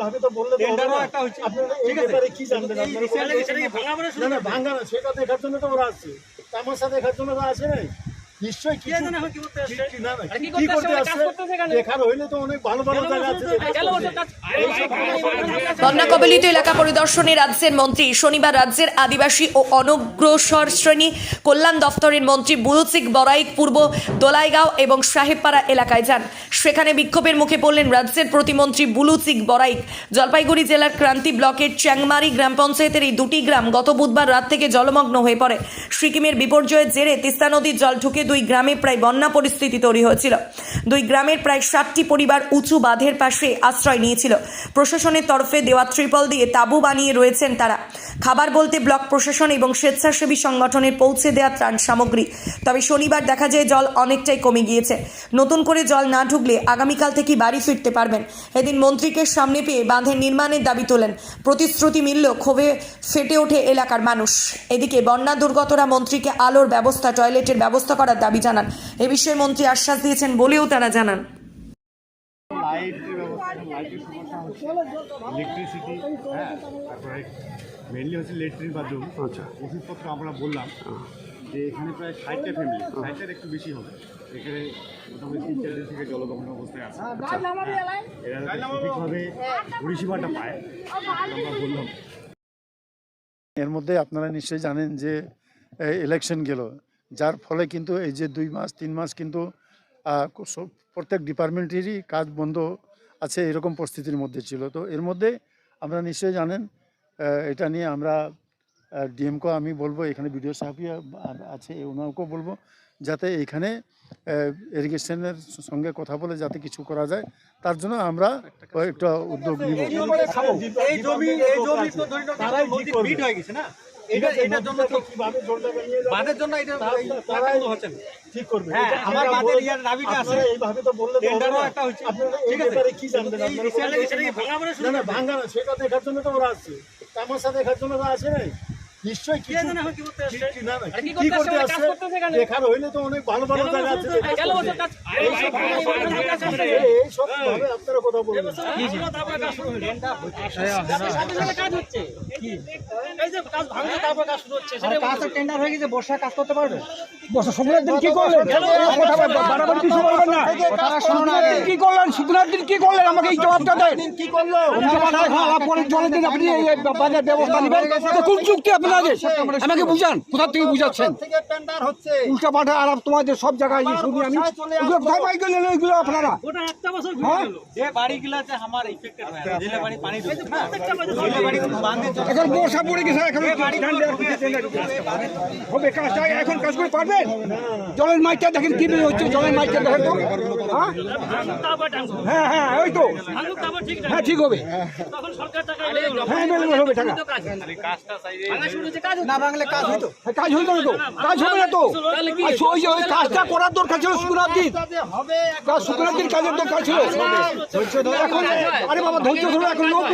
ভাবে তো বললে। আপনারা কি জানবেন? ভাঙা না সেটা দেখার জন্য তো ওরা আসছে। তামাশা দেখার জন্য তো আসে নাই। নিশ্চয়ই কে করতে। দেখার হইলে তো অনেক ভালো ভালো জায়গা আছে বন্যা কবলিত এলাকা পরিদর্শনে রাজ্যের মন্ত্রী শনিবার রাজ্যের আদিবাসী ও অনগ্রসর শ্রেণি কল্যাণ দফতরের মন্ত্রী বুলুচিক বরাইক পূর্ব দোলাইগাঁও এবং সাহেবপাড়া এলাকায় যান। সেখানে বিক্ষোভের মুখে পড়লেন রাজ্যের প্রতিমন্ত্রী বুলুচিক বরাইক। জলপাইগুড়ি জেলার ক্রান্তি ব্লকের চ্যাংমারি গ্রাম পঞ্চায়েতের এই দুটি গ্রাম গত বুধবার রাত থেকে জলমগ্ন হয়ে পড়ে। সিকিমের বিপর্যয়ের জেরে তিস্তা নদীর জল ঢুকে দুই গ্রামে প্রায় বন্যা পরিস্থিতি তৈরি হয়েছিল। দুই গ্রামের প্রায় ষাটটি পরিবার উঁচু বাঁধের পাশে আশ্রয় নিয়েছিল। প্রশাসনের তরফে দেওয়া ত্রিপল দিয়ে তাঁবু বানিয়ে রয়েছেন তারা। খাবার বলতে ব্লক প্রশাসন এবং স্বেচ্ছাসেবী সংগঠনের পৌঁছে দেওয়া ত্রাণ সামগ্রী। তবে শনিবার দেখা যায় জল অনেকটাই কমে গিয়েছে। নতুন করে জল না ঢুকলে আগামীকাল থেকে বাড়ি ফিরতে পারবেন। এদিন মন্ত্রীকে সামনে পেয়ে বাঁধের নির্মাণের দাবি তোলেন। প্রতিশ্রুতি মিলল, ক্ষোভে ফেটে ওঠে এলাকার মানুষ। এদিকে বন্যা দুর্গতরা মন্ত্রীকে আলোর ব্যবস্থা, টয়লেটের ব্যবস্থা করার দাবি জানান। এ বিষয়ে মন্ত্রী আশ্বাস দিয়েছেন বলেও তারা জানান। লাইটের ব্যবস্থা লাইটের সমস্যা হচ্ছে ইলেকট্রিসিটি হ্যাঁ তারপরে মেনলি হচ্ছে লেট্রিন বাথরুম। আচ্ছা। ওষুধপত্র আমরা বললাম যে এখানে প্রায় ষাটটা ফ্যামিলি ষাটটার একটু বেশি হবে। এখানে মোটামুটি তিন চার দিন থেকে জলদগ্ন অবস্থায় আছে। হ্যাঁ, এরা যাতে সঠিকভাবে পরিষেবাটা পায় আমরা বললাম। এর মধ্যে আপনারা নিশ্চয়ই জানেন যে ইলেকশন গেল। যার ফলে কিন্তু এই যে দুই মাস, তিন মাস কিন্তু প্রত্যেক ডিপার্টমেন্টেরই কাজ বন্ধ আছে এরকম পরিস্থিতির মধ্যে ছিল। তো এর মধ্যে আমরা নিশ্চয়ই জানেন এটা নিয়ে আমরা ডিএমকে আমি বলব এখানে বিডিও সাহেব আছে ওনাকেও বলব যাতে এখানে ইরিগেশনের সঙ্গে কথা বলে যাতে কিছু করা যায় তার জন্য আমরা একটা উদ্যোগ নিব। হয়ে ভাঙা সেটা জন্য তো ওরা আসছে। তামাশা দেখার জন্য তো আসে নাই। নিশ্চয়ই কে এখন কি করতে আসছে? কি- করতে আসছে? কাজ আসছে করতেছে এখানে। দেখার হইলে তো অনেক ভালো ভালো জায়গা আছে গেল বছর কাজ এই সব ভাবে আপনারা কথা বলবেন ভাঙলো, তারপরে কাজ শুরু হলো। সাথে সাথে কাজ হচ্ছে। এই যে কাজ ভাঙলো তারপর কাজ শুরু হচ্ছে সেটাই বলছি। টেন্ডার হয়ে গেছে বর্ষা কাজ করতে পারবে? বর্ষা দিন কি করলেন? কথা কিছু বলবেন না। কি করলেন? শুকনার দিন কি করলেন? আমাকে এই জবাবটা দেন। কি করল? পরে জলের দিন আপনি এই এই বাজার ব্যবস্থা নেবেন তো কোন যুক্তি আপনাদের আমাকে বুঝান কোথা থেকে বুঝাচ্ছেন? উল্টা পাল্টা আর তোমাদের সব জায়গায় শুনি আমি। এগুলো কোথায় পাই গেলেন এগুলো আপনারা? ওটা একটা বছর ঘুরে হ্যাঁ? ইফেক্টেড হয় এখন বর্ষা পড়ে গেছে এখন হবে কাজটা এখন কাজ করে পারবেন? জলের মাইকটা দেখেন কি হচ্ছে জলের মাইকটা দেখেন তো। হ্যাঁ? হ্যাঁ হ্যাঁ ওই তো। হ্যাঁ ঠিক হবে। তখন সরকার টাকা হ্যাঁ হবে টাকা। শুরু কাজ হচ্ছে। হ্যাঁ, কাজ হইতো না তো। কাজ হবে না তো। ওই ওই কাজটা করার দরকার ছিল শুক্রবার দিন কাজ কাজের দরকার ছিল। এখন আরে বাবা ধৈর্য ধরো এখন লোক